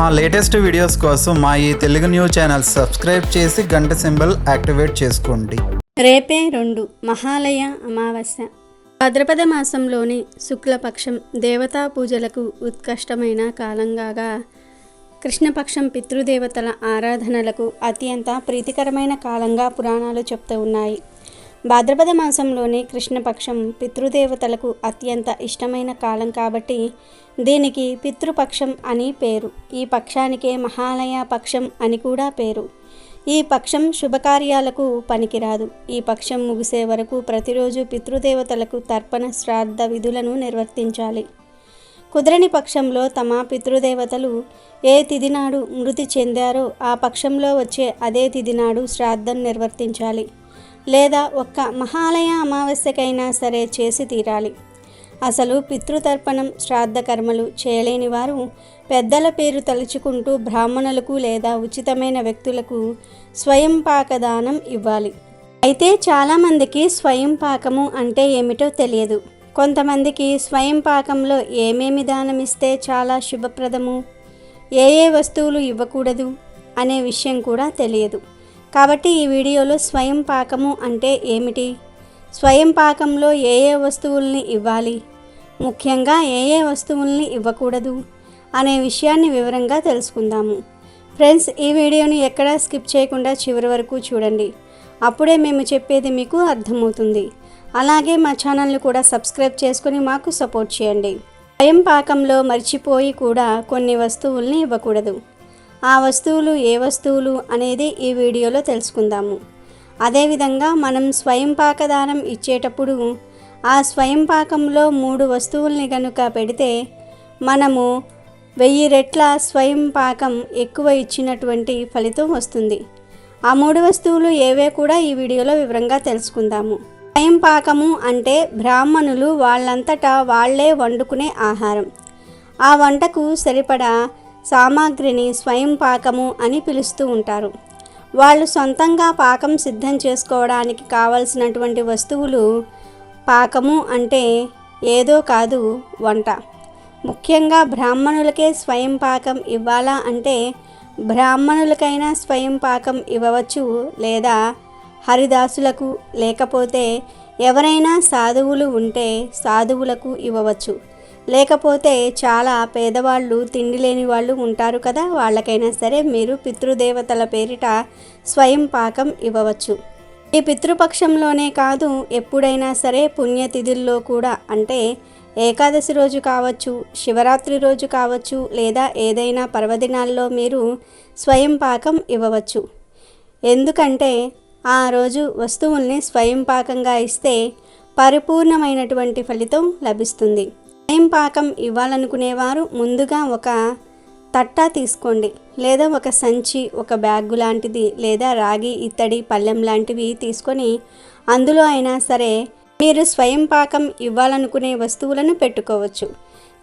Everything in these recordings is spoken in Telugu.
మా లేటెస్ట్ వీడియోస్ కోసం మా ఈ తెలుగు న్యూస్ ఛానల్ సబ్స్క్రైబ్ చేసి గంట సింబల్ యాక్టివేట్ చేసుకోండి. రేపే రెండు మహాలయ అమావాస్య. భద్రపద మాసంలోని శుక్లపక్షం దేవతా పూజలకు ఉత్కష్టమైన కాలంగాగా కృష్ణపక్షం పితృదేవతల ఆరాధనలకు అత్యంత ప్రీతికరమైన కాలంగా పురాణాలు చెప్తూ ఉన్నాయి. భాద్రపద మాసంలోని కృష్ణపక్షం పితృదేవతలకు అత్యంత ఇష్టమైన కాలం కాబట్టి దీనికి పితృపక్షం అని పేరు. ఈ పక్షానికే మహాలయ పక్షం అని కూడా పేరు. ఈ పక్షం శుభకార్యాలకు పనికిరాదు. ఈ పక్షం ముగిసే వరకు ప్రతిరోజు పితృదేవతలకు తర్పణ శ్రాద్ధ విధులను నిర్వర్తించాలి. కుదరని పక్షంలో తమ పితృదేవతలు ఏ తిదినాడు మృతి చెందారో ఆ పక్షంలో వచ్చే అదే తిదినాడు శ్రాద్ధం నిర్వర్తించాలి. లేదా ఒక్క మహాలయ అమావాస్యకైనా సరే చేసి తీరాలి. అసలు పితృతర్పణం శ్రాద్ధ కర్మలు చేయలేని వారు పెద్దల పేరు తలుచుకుంటూ బ్రాహ్మణులకు లేదా ఉచితమైన వ్యక్తులకు స్వయం పాకదానం ఇవ్వాలి. అయితే చాలామందికి స్వయం పాకము అంటే ఏమిటో తెలియదు. కొంతమందికి స్వయం పాకంలో ఏమేమి దానం ఇస్తే చాలా శుభప్రదము? ఏ ఏ వస్తువులు ఇవ్వకూడదు? అనే విషయం కూడా తెలియదు. కాబట్టి ఈ వీడియోలో స్వయం పాకము అంటే ఏమిటి? స్వయం పాకంలో ఏ ఏ వస్తువుల్ని ఇవ్వాలి? ముఖ్యంగా ఏ ఏ వస్తువుల్ని ఇవ్వకూడదు? అనే విషయాన్ని వివరంగా తెలుసుకుందాము. ఫ్రెండ్స్ ఈ వీడియోని ఎక్కడా స్కిప్ చేయకుండా చివరి వరకు చూడండి. అప్పుడే మేము చెప్పేది మీకు అర్థమవుతుంది. అలాగే మా ఛానల్ని కూడా సబ్స్క్రైబ్ చేసుకుని మాకు సపోర్ట్ చేయండి. స్వయం పాకంలో మర్చిపోయి కూడా కొన్ని వస్తువుల్ని ఇవ్వకూడదు. ఆ వస్తువులు ఏ వస్తువులు అనేది ఈ వీడియోలో తెలుసుకుందాము. అదేవిధంగా మనం స్వయం పాకదానం ఇచ్చేటప్పుడు ఆ స్వయం పాకంలో మూడు వస్తువుల్ని కనుక పెడితే మనము వెయ్యి రెట్ల స్వయం పాకం ఎక్కువ ఇచ్చినటువంటి ఫలితం వస్తుంది. ఆ మూడు వస్తువులు ఏవే కూడా ఈ వీడియోలో వివరంగా తెలుసుకుందాము. స్వయం పాకము అంటే బ్రాహ్మణులు వాళ్ళంతటా వాళ్ళే వండుకునే ఆహారం. ఆ వంటకు సరిపడా సామాగ్రిని స్వయం పాకము అని పిలుస్తూ ఉంటారు. వాళ్ళు సొంతంగా పాకం సిద్ధం చేసుకోవడానికి కావలసినటువంటి వస్తువులు పాకము అంటే ఏదో కాదు వంట. ముఖ్యంగా బ్రాహ్మణులకే స్వయం పాకం ఇవ్వాలా అంటే బ్రాహ్మణులకైనా స్వయం పాకం ఇవ్వవచ్చు లేదా హరిదాసులకు లేకపోతే ఎవరైనా సాధువులు ఉంటే సాధువులకు ఇవ్వవచ్చు. లేకపోతే చాలా పేదవాళ్ళు తిండి లేని వాళ్ళు ఉంటారు కదా. వాళ్ళకైనా సరే మీరు పితృదేవతల పేరిట స్వయం పాకం ఇవ్వవచ్చు. ఈ పితృపక్షంలోనే కాదు ఎప్పుడైనా సరే పుణ్యతిథుల్లో కూడా. అంటే ఏకాదశి రోజు కావచ్చు శివరాత్రి రోజు కావచ్చు లేదా ఏదైనా పర్వదినాల్లో మీరు స్వయం పాకం ఇవ్వవచ్చు. ఎందుకంటే ఆ రోజు వస్తువుల్ని స్వయం పాకంగా ఇస్తే పరిపూర్ణమైనటువంటి ఫలితం లభిస్తుంది. స్వయం పాకం ఇవ్వాలనుకునేవారు? ముందుగా ఒక తట్టా తీసుకోండి. లేదా ఒక సంచి ఒక బ్యాగ్ లాంటిది లేదా రాగి ఇత్తడి పళ్ళెం లాంటివి తీసుకొని అందులో అయినా సరే మీరు స్వయం పాకం ఇవ్వాలనుకునే వస్తువులను పెట్టుకోవచ్చు.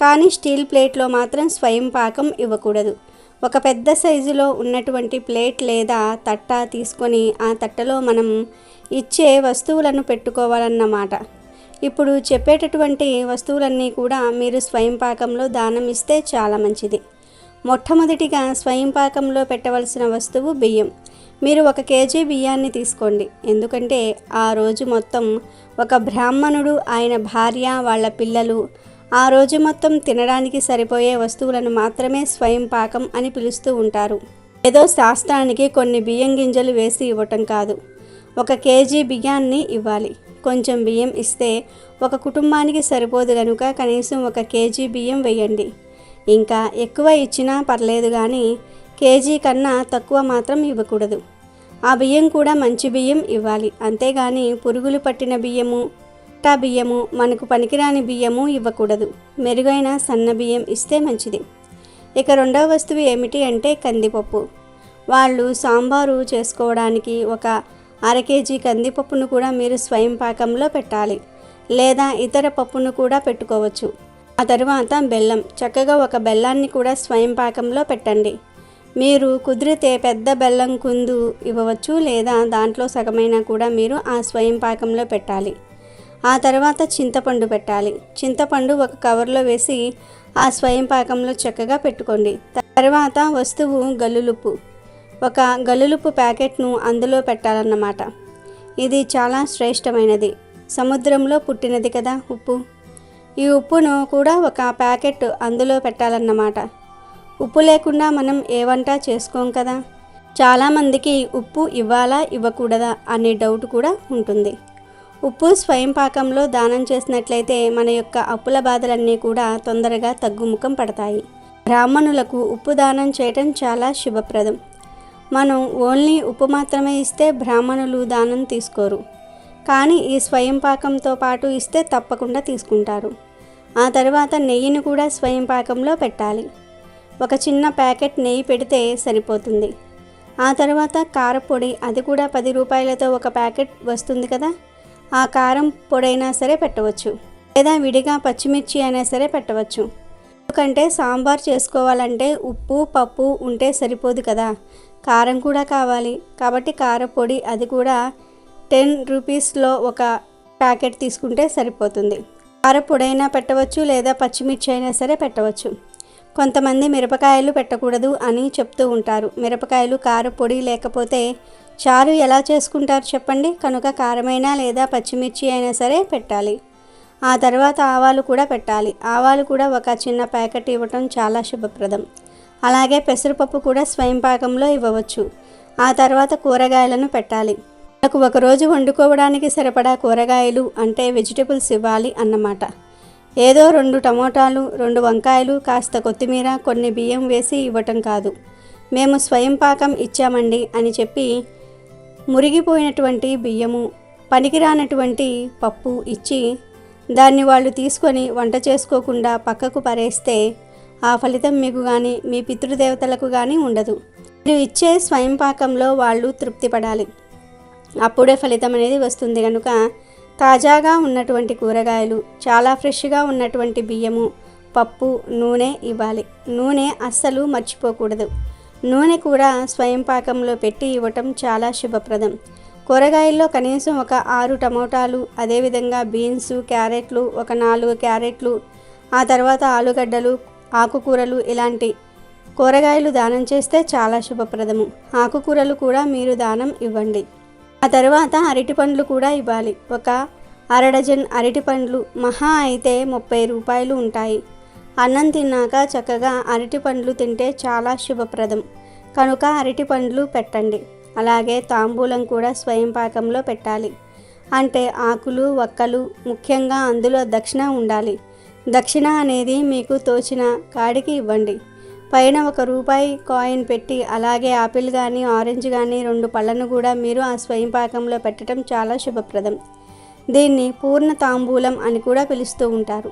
కానీ స్టీల్ ప్లేట్లో మాత్రం స్వయం పాకం ఇవ్వకూడదు. ఒక పెద్ద సైజులో ఉన్నటువంటి ప్లేట్ లేదా తట్ట తీసుకొని ఆ తట్టలో మనం ఇచ్చే వస్తువులను పెట్టుకోవాలన్నమాట. ఇప్పుడు చెప్పేటటువంటి వస్తువులన్నీ కూడా మీరు స్వయం పాకంలో దానం ఇస్తే చాలా మంచిది. మొట్టమొదటిగా స్వయం పాకంలో పెట్టవలసిన వస్తువు బియ్యం. మీరు ఒక కేజీ బియ్యాన్ని తీసుకోండి. ఎందుకంటే ఆ రోజు మొత్తం ఒక బ్రాహ్మణుడు ఆయన భార్య వాళ్ళ పిల్లలు ఆ రోజు మొత్తం తినడానికి సరిపోయే వస్తువులను మాత్రమే స్వయం పాకం అని పిలుస్తూ ఉంటారు. ఏదో శాస్త్రానికి కొన్ని బియ్యం గింజలు వేసి ఇవ్వటం కాదు. ఒక కేజీ బియ్యాన్ని ఇవ్వాలి. కొంచెం బియ్యం ఇస్తే ఒక కుటుంబానికి సరిపోదు కనుక కనీసం ఒక కేజీ బియ్యం వేయండి. ఇంకా ఎక్కువ ఇచ్చినా పర్లేదు కానీ కేజీ కన్నా తక్కువ మాత్రం ఇవ్వకూడదు. ఆ బియ్యం కూడా మంచి బియ్యం ఇవ్వాలి. అంతేగాని పురుగులు పట్టిన బియ్యము టా బియ్యము మనకు పనికిరాని బియ్యము ఇవ్వకూడదు. మెరుగైన సన్న బియ్యం ఇస్తే మంచిది. ఇక రెండవ వస్తువు ఏమిటి అంటే కందిపప్పు. వాళ్ళు సాంబారు చేసుకోవడానికి ఒక అర కేజీ కందిపప్పును కూడా మీరు స్వయం పాకంలో పెట్టాలి. లేదా ఇతర పప్పును కూడా పెట్టుకోవచ్చు. ఆ తరువాత బెల్లం. చక్కగా ఒక బెల్లాన్ని కూడా స్వయం పాకంలో పెట్టండి. మీరు కుదిరితే పెద్ద బెల్లం కుందు ఇవ్వవచ్చు లేదా దాంట్లో సగమైనా కూడా మీరు ఆ స్వయం పాకంలో పెట్టాలి. ఆ తర్వాత చింతపండు పెట్టాలి. చింతపండు ఒక కవర్లో వేసి ఆ స్వయం పాకంలో చక్కగా పెట్టుకోండి. తర్వాత వస్తువు గల్లులుప్పు. ఒక గలులుపు ప్యాకెట్ను అందులో పెట్టాలన్నమాట. ఇది చాలా శ్రేష్టమైనది. సముద్రంలో పుట్టినది కదా ఉప్పు. ఈ ఉప్పును కూడా ఒక ప్యాకెట్ అందులో పెట్టాలన్నమాట. ఉప్పు లేకుండా మనం ఏ వంట చేసుకోం కదా? చాలామందికి ఉప్పు ఇవ్వాలా ఇవ్వకూడదా అనే డౌట్ కూడా ఉంటుంది. ఉప్పు స్వయం పాకంలో దానం చేసినట్లయితే మన యొక్క అప్పుల బాధలన్నీ కూడా తొందరగా తగ్గుముఖం పడతాయి. బ్రాహ్మణులకు ఉప్పు దానం చేయటం చాలా శుభప్రదం. మనం ఓన్లీ ఉప్పు మాత్రమే ఇస్తే బ్రాహ్మణులు దానం తీసుకోరు. కానీ ఈ స్వయం పాకంతో పాటు ఇస్తే తప్పకుండా తీసుకుంటారు. ఆ తర్వాత నెయ్యిని కూడా స్వయం పాకంలో పెట్టాలి. ఒక చిన్న ప్యాకెట్ నెయ్యి పెడితే సరిపోతుంది. ఆ తర్వాత కారపొడి అది కూడా పది రూపాయలతో ఒక ప్యాకెట్ వస్తుంది కదా? ఆ కారం పొడైనా సరే పెట్టవచ్చు. లేదా విడిగా పచ్చిమిర్చి అయినా సరే పెట్టవచ్చు. ఎందుకంటే సాంబార్ చేసుకోవాలంటే ఉప్పు పప్పు ఉంటే సరిపోదు కదా? కారం కూడా కావాలి. కాబట్టి కారపొడి అది కూడా టెన్ రూపీస్లో ఒక ప్యాకెట్ తీసుకుంటే సరిపోతుంది. కారపొడైనా పెట్టవచ్చు లేదా పచ్చిమిర్చి అయినా సరే పెట్టవచ్చు. కొంతమంది మిరపకాయలు పెట్టకూడదు అని చెప్తూ ఉంటారు. మిరపకాయలు కారపొడి లేకపోతే చారు ఎలా చేసుకుంటారు చెప్పండి? కనుక కారమైనా లేదా పచ్చిమిర్చి అయినా సరే పెట్టాలి. ఆ తర్వాత ఆవాలు కూడా పెట్టాలి. ఆవాలు కూడా ఒక చిన్న ప్యాకెట్ ఇవ్వటం చాలా శుభప్రదం. అలాగే పెసరపప్పు కూడా స్వయం పాకంలో ఇవ్వవచ్చు. ఆ తర్వాత కూరగాయలను పెట్టాలి. నాకు ఒకరోజు వండుకోవడానికి సరిపడా కూరగాయలు అంటే వెజిటబుల్స్ ఇవ్వాలి అన్నమాట. ఏదో రెండు టమోటాలు రెండు వంకాయలు కాస్త కొత్తిమీర కొన్ని బియ్యం వేసి ఇవ్వటం కాదు. మేము స్వయం పాకం ఇచ్చామండి అని చెప్పి మురిగిపోయినటువంటి బియ్యము పనికిరానటువంటి పప్పు ఇచ్చి దాన్ని వాళ్ళు తీసుకొని వంట చేసుకోకుండా పక్కకు పరేస్తే ఆ ఫలితం మీకు కానీ మీ పితృదేవతలకు కానీ ఉండదు. మీరు ఇచ్చే స్వయం పాకంలో వాళ్ళు తృప్తి పడాలి అప్పుడే ఫలితం అనేది వస్తుంది. కనుక తాజాగా ఉన్నటువంటి కూరగాయలు చాలా ఫ్రెష్గా ఉన్నటువంటి బియ్యము పప్పు నూనె ఇవ్వాలి. నూనె అస్సలు మర్చిపోకూడదు. నూనె కూడా స్వయం పాకంలో పెట్టి ఇవ్వటం చాలా శుభప్రదం. కూరగాయల్లో కనీసం ఒక ఆరు టమోటాలు అదేవిధంగా బీన్స్ క్యారెట్లు ఒక నాలుగు క్యారెట్లు ఆ తర్వాత ఆలుగడ్డలు ఆకుకూరలు ఇలాంటి కూరగాయలు దానం చేస్తే చాలా శుభప్రదము. ఆకుకూరలు కూడా మీరు దానం ఇవ్వండి. ఆ తర్వాత అరటి పండ్లు కూడా ఇవ్వాలి. ఒక అరడజన్ అరటిపండ్లు అరటి పండ్లు మహా అయితే ముప్పై రూపాయలు ఉంటాయి. అన్నం తిన్నాక చక్కగా అరటి పండ్లు తింటే చాలా శుభప్రదం. కనుక అరటి పండ్లు పెట్టండి. అలాగే తాంబూలం కూడా స్వయం పాకంలో పెట్టాలి. అంటే ఆకులు వక్కలు ముఖ్యంగా అందులో దక్షిణ ఉండాలి. దక్షిణ అనేది మీకు తోచిన కాడికి ఇవ్వండి. పైన ఒక రూపాయి కాయిన్ పెట్టి అలాగే ఆపిల్ కానీ ఆరెంజ్ కానీ రెండు పళ్ళను కూడా మీరు ఆ స్వయం పాకంలో పెట్టడం చాలా శుభప్రదం. దీన్ని పూర్ణ తాంబూలం అని కూడా పిలుస్తూ ఉంటారు.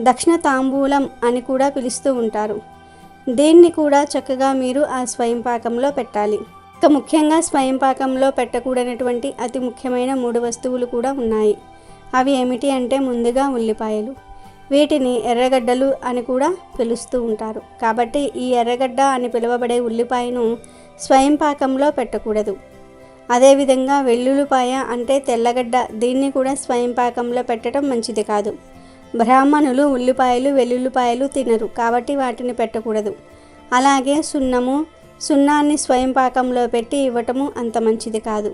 దక్షిణ తాంబూలం అని కూడా పిలుస్తూ ఉంటారు. దీన్ని కూడా చక్కగా మీరు ఆ స్వయం పాకంలో పెట్టాలి. ఇక ముఖ్యంగా స్వయం పాకంలో పెట్టకూడనటువంటి అతి ముఖ్యమైన మూడు వస్తువులు కూడా ఉన్నాయి. అవి ఏమిటి అంటే ముందుగా ఉల్లిపాయలు. వీటిని ఎర్రగడ్డలు అని కూడా పిలుస్తూ ఉంటారు. కాబట్టి ఈ ఎర్రగడ్డ అని పిలువబడే ఉల్లిపాయను స్వయం పాకంలో పెట్టకూడదు. అదేవిధంగా వెల్లుల్లిపాయ అంటే తెల్లగడ్డ దీన్ని కూడా స్వయం పాకంలో పెట్టడం మంచిది కాదు. బ్రాహ్మణులు ఉల్లిపాయలు వెల్లుల్లిపాయలు తినరు. కాబట్టి వాటిని పెట్టకూడదు. అలాగే సున్నము సున్నాన్ని స్వయం పాకంలో పెట్టి ఇవ్వటము అంత మంచిది కాదు.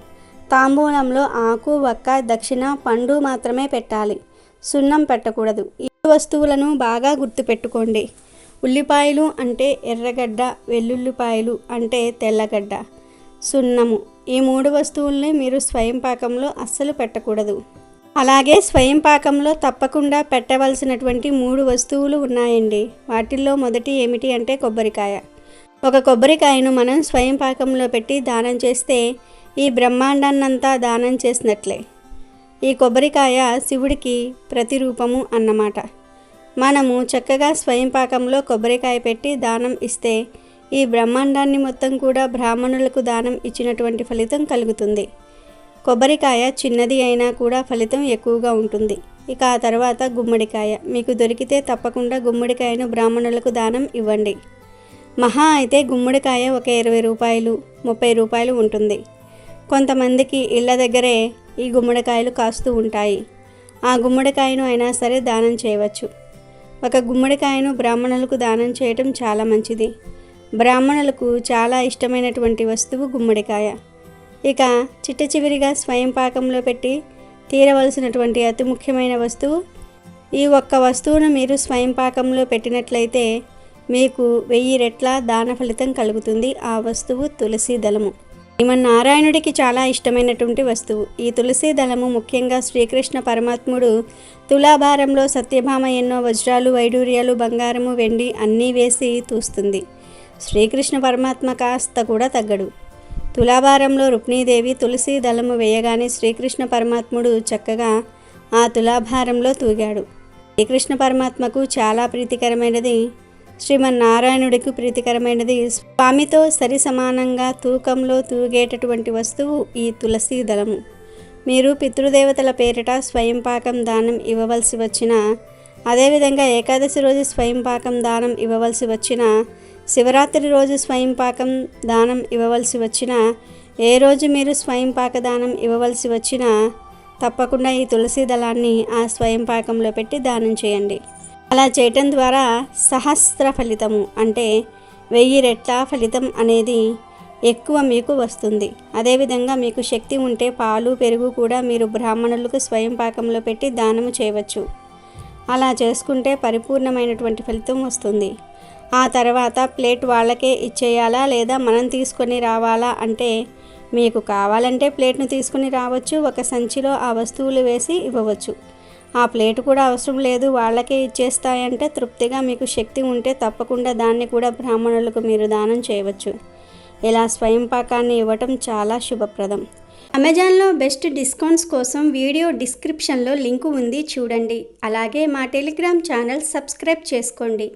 తాంబూలంలో ఆకు వక్క దక్షిణ పండు మాత్రమే పెట్టాలి. సున్నం పెట్టకూడదు. ఈ వస్తువులను బాగా గుర్తుపెట్టుకోండి. ఉల్లిపాయలు అంటే ఎర్రగడ్డ వెల్లుల్లిపాయలు అంటే తెల్లగడ్డ. సున్నము. ఈ మూడు వస్తువుల్ని మీరు స్వయం పాకంలో అస్సలు పెట్టకూడదు. అలాగే స్వయం పాకంలో తప్పకుండా పెట్టవలసినటువంటి మూడు వస్తువులు ఉన్నాయండి. వాటిల్లో మొదటి ఏమిటి అంటే కొబ్బరికాయ. ఒక కొబ్బరికాయను మనం స్వయం పాకంలో పెట్టి దానం చేస్తే ఈ బ్రహ్మాండాన్నంతా దానం చేసినట్లే. ఈ కొబ్బరికాయ శివుడికి ప్రతిరూపము అన్నమాట. మనము చక్కగా స్వయం పాకంలో కొబ్బరికాయ పెట్టి దానం ఇస్తే ఈ బ్రహ్మాండాన్ని మొత్తం కూడా బ్రాహ్మణులకు దానం ఇచ్చినటువంటి ఫలితం కలుగుతుంది. కొబ్బరికాయ చిన్నది అయినా కూడా ఫలితం ఎక్కువగా ఉంటుంది. ఇక ఆ తర్వాత గుమ్మడికాయ. మీకు దొరికితే తప్పకుండా గుమ్మడికాయను బ్రాహ్మణులకు దానం ఇవ్వండి. మహా అయితే గుమ్మడికాయ ఒక ఇరవై రూపాయలు ముప్పై రూపాయలు ఉంటుంది. కొంతమందికి ఇళ్ళ దగ్గరే ఈ గుమ్మడికాయలు కాస్తూ ఉంటాయి. ఆ గుమ్మడికాయను అయినా సరే దానం చేయవచ్చు. ఒక గుమ్మడికాయను బ్రాహ్మణులకు దానం చేయటం చాలా మంచిది. బ్రాహ్మణులకు చాలా ఇష్టమైనటువంటి వస్తువు గుమ్మడికాయ. ఇక చిట్ట చివరిగా స్వయం పాకంలో పెట్టి తీరవలసినటువంటి అతి ముఖ్యమైన వస్తువు ఈ ఒక్క వస్తువును మీరు స్వయం పాకంలో పెట్టినట్లయితే మీకు వెయ్యి రెట్ల దాన ఫలితం కలుగుతుంది. ఆ వస్తువు తులసి దళము. శ్రీమన్నారాయణుడికి చాలా ఇష్టమైనటువంటి వస్తువు. ఈ తులసి దళము ముఖ్యంగా శ్రీకృష్ణ పరమాత్ముడు తులాభారంలో సత్యభామ ఎన్నో వజ్రాలు వైడూర్యాలు బంగారము వెండి అన్నీ వేసి తూస్తుంది. శ్రీకృష్ణ పరమాత్మ కాస్త కూడా తగ్గడు. తులాభారంలో రుక్మిణీదేవి తులసి దళము వేయగానే శ్రీకృష్ణ పరమాత్ముడు చక్కగా ఆ తులాభారంలో తూగాడు. శ్రీకృష్ణ పరమాత్మకు చాలా ప్రీతికరమైనది శ్రీమన్నారాయణుడికి ప్రీతికరమైనది. స్వామితో సరి సమానంగా తూకంలో తూగేటటువంటి వస్తువు ఈ తులసి దళము. మీరు పితృదేవతల పేరిట స్వయం పాకం దానం ఇవ్వవలసి వచ్చిన అదేవిధంగా ఏకాదశి రోజు స్వయం పాకం దానం ఇవ్వవలసి వచ్చిన శివరాత్రి రోజు స్వయం పాకం దానం ఇవ్వవలసి వచ్చిన ఏ రోజు మీరు స్వయం పాక దానం ఇవ్వవలసి వచ్చినా తప్పకుండా ఈ తులసి దళాన్ని ఆ స్వయం పాకంలో పెట్టి దానం చేయండి. అలా చేయటం ద్వారా సహస్ర ఫలితము అంటే వెయ్యి రెట్ల ఫలితం అనేది ఎక్కువ మీకు వస్తుంది. అదేవిధంగా మీకు శక్తి ఉంటే పాలు పెరుగు కూడా మీరు బ్రాహ్మణులకు స్వయం పాకంలో పెట్టి దానము చేయవచ్చు. అలా చేసుకుంటే పరిపూర్ణమైనటువంటి ఫలితం వస్తుంది. ఆ తర్వాత ప్లేట్ వాళ్ళకే ఇచ్చేయాలా లేదా మనం తీసుకొని రావాలా అంటే మీకు కావాలంటే ప్లేట్ను తీసుకుని రావచ్చు ఒక సంచిలో ఆ వస్తువులు వేసి ఇవ్వవచ్చు. ఆ ప్లేట్ కూడా అవసరం లేదు వాళ్ళకే ఇచ్చేస్తాయంటే తృప్తిగా మీకు శక్తి ఉంటే తప్పకుండా దాన్ని కూడా బ్రాహ్మణులకు మీరు దానం చేయవచ్చు. ఇలా స్వయం పాకాన్ని ఇవ్వటం చాలా శుభప్రదం. అమెజాన్లో బెస్ట్ డిస్కౌంట్స్ కోసం వీడియో డిస్క్రిప్షన్లో లింకు ఉంది చూడండి. అలాగే మా టెలిగ్రామ్ ఛానల్ సబ్స్క్రైబ్ చేసుకోండి.